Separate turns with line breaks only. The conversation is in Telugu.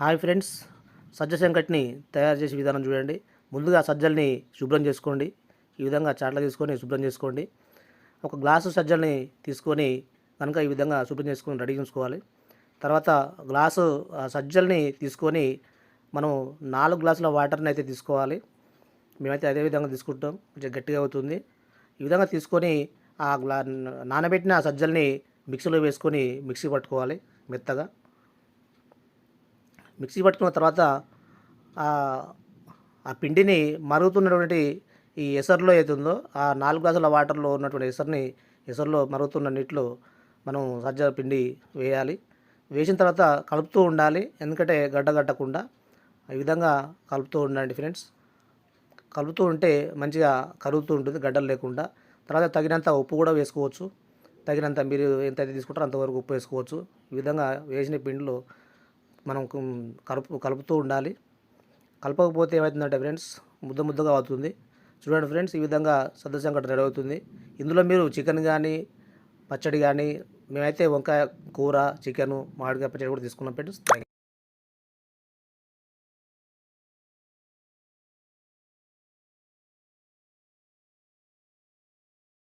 హాయ్ ఫ్రెండ్స్ సజ్జ సంకటిని తయారు చేసే విధానం చూడండి. ముందుగా సజ్జల్ని శుభ్రం చేసుకోండి. ఈ విధంగా చాట్ల తీసుకొని శుభ్రం చేసుకోండి. ఒక గ్లాసు సజ్జల్ని తీసుకొని కనుక ఈ విధంగా శుభ్రం చేసుకొని రెడీ చేసుకోవాలి. తర్వాత గ్లాసు ఆ సజ్జల్ని తీసుకొని మనం నాలుగు గ్లాసుల వాటర్ని అయితే తీసుకోవాలి. మేమైతే అదే విధంగా తీసుకుంటాం. కొంచెం గట్టిగా అవుతుంది. ఈ విధంగా తీసుకొని ఆ గ్లా నానబెట్టిన సజ్జల్ని మిక్సీలో వేసుకొని మిక్సీ పట్టుకోవాలి మెత్తగా. మిక్సీ పట్టుకున్న తర్వాత ఆ ఆ పిండిని మరుగుతున్నటువంటి ఈ ఎసరులో అవుతుందో ఆ నాలుగు గ్లాసుల వాటర్లో ఉన్నటువంటి ఎసర్ని ఎసరులో మరుగుతున్న నీటిలో మనం సజ్జ పిండి వేయాలి. వేసిన తర్వాత కలుపుతూ ఉండాలి. ఎందుకంటే గడ్డ కట్టకుండా ఈ విధంగా కలుపుతూ ఉండండి ఫ్రెండ్స్. కలుపుతూ ఉంటే మంచిగా కరుగుతూ ఉంటుంది గడ్డలు లేకుండా. తర్వాత తగినంత ఉప్పు కూడా వేసుకోవచ్చు. తగినంత మీరు ఎంత అయితే తీసుకుంటారో అంతవరకు ఉప్పు వేసుకోవచ్చు. ఈ విధంగా వేసిన పిండిలో మనం కలుపు కలుపుతూ ఉండాలి. కలపకపోతే ఏమవుతుందంటే ఫ్రెండ్స్ ముద్ద ముద్దగా అవుతుంది. చూడండి ఫ్రెండ్స్ ఈ విధంగా సద్ద సంకట రెడీ అవుతుంది ఇందులో మీరు చికెన్ కానీ పచ్చడి కానీ మేమైతే వంకాయ కూర చికెను మామిడికాయ పచ్చడి కూడా తీసుకున్నాం ఫ్రెండ్స్ థ్యాంక్ యూ